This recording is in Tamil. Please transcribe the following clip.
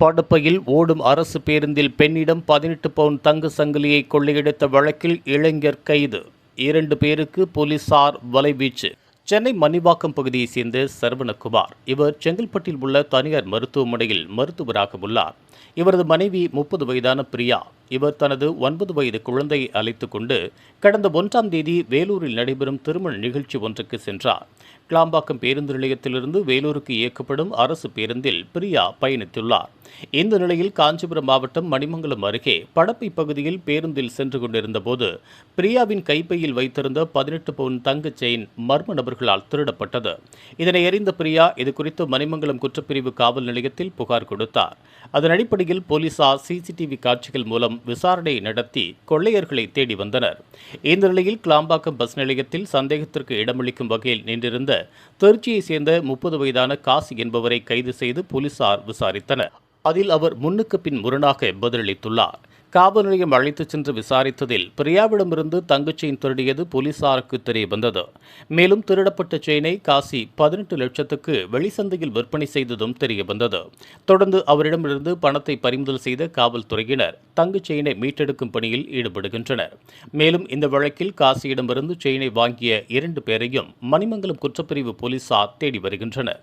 படுப்பையில் ஓடும் அரசு பேருந்தில் பெண்ணிடம் பதினெட்டு பவுன் தங்க சங்கிலியை கொள்ளையடித்த வழக்கில் இளைஞர் கைது. இரண்டு பேருக்கு போலீசார் வலைவீச்சு சென்னை மணிவாக்கம் பகுதியைச் சேர்ந்த சரவணகுமார். இவர் செங்கல்பட்டில் உள்ள தனியார் மருத்துவமனையில் மருத்துவராக உள்ளார். இவரது மனைவி முப்பது வயதான பிரியா. இவர் தனது ஒன்பது வயது குழந்தையை அழைத்து கொண்டு கடந்த ஒன்றாம் தேதி வேலூரில் நடைபெறும் திருமண நிகழ்ச்சி ஒன்றுக்கு சென்றார். கிளாம்பாக்கம் பேருந்து நிலையத்திலிருந்து வேலூருக்கு இயக்கப்படும் அரசு பேருந்தில் பிரியா பயணித்துள்ளார். இந்த நிலையில் காஞ்சிபுரம் மாவட்டம் மணிமங்கலம் அருகே படப்பை பகுதியில் பேருந்தில் சென்று கொண்டிருந்தபோது பிரியாவின் கைப்பையில் வைத்திருந்த பதினெட்டு பவுன் தங்க செயின் மர்ம நபர்களால் திருடப்பட்டது. இதனை அறிந்த பிரியா இதுகுறித்து மணிமங்கலம் குற்றப்பிரிவு காவல் நிலையத்தில் புகார் கொடுத்தார். அதன் அடிப்படையில் போலீசார் சிசிடிவி காட்சிகள் மூலம் விசாரணை நடத்தி கொள்ளையர்களை தேடி வந்தனர். இந்த நிலையில் கிளாம்பாக்கம் பஸ் நிலையத்தில் சந்தேகத்திற்கு இடமளிக்கும் வகையில் நின்றிருந்த திருச்சியைச் சேர்ந்த முப்பது வயதான காசி என்பவரை கைது செய்து போலீசார் விசாரித்தனர். அதில் அவர் முன்னுக்கு பின் முரணாக பதிலளித்துள்ளார். காவல் நிலையம் அழைத்துச் சென்று விசாரித்ததில் பிரியாவிடமிருந்து தங்கச்செயின் திருடியது போலீசாருக்கு தெரிய வந்தது மேலும் திருடப்பட்ட செயினை காசி பதினெட்டு லட்சத்துக்கு வெளிச்சந்தையில் விற்பனை செய்ததும் தெரிய வந்தது தொடர்ந்து அவரிடமிருந்து பணத்தை பறிமுதல் செய்த காவல்துறையினர் தங்கச் செயினை மீட்டெடுக்கும் பணியில் ஈடுபடுகின்றனர். மேலும் இந்த வழக்கில் காசியிடமிருந்து செயினை வாங்கிய இரண்டு பேரையும் மணிமங்கலம் குற்றப்பிரிவு போலீசார் தேடி வருகின்றனர்.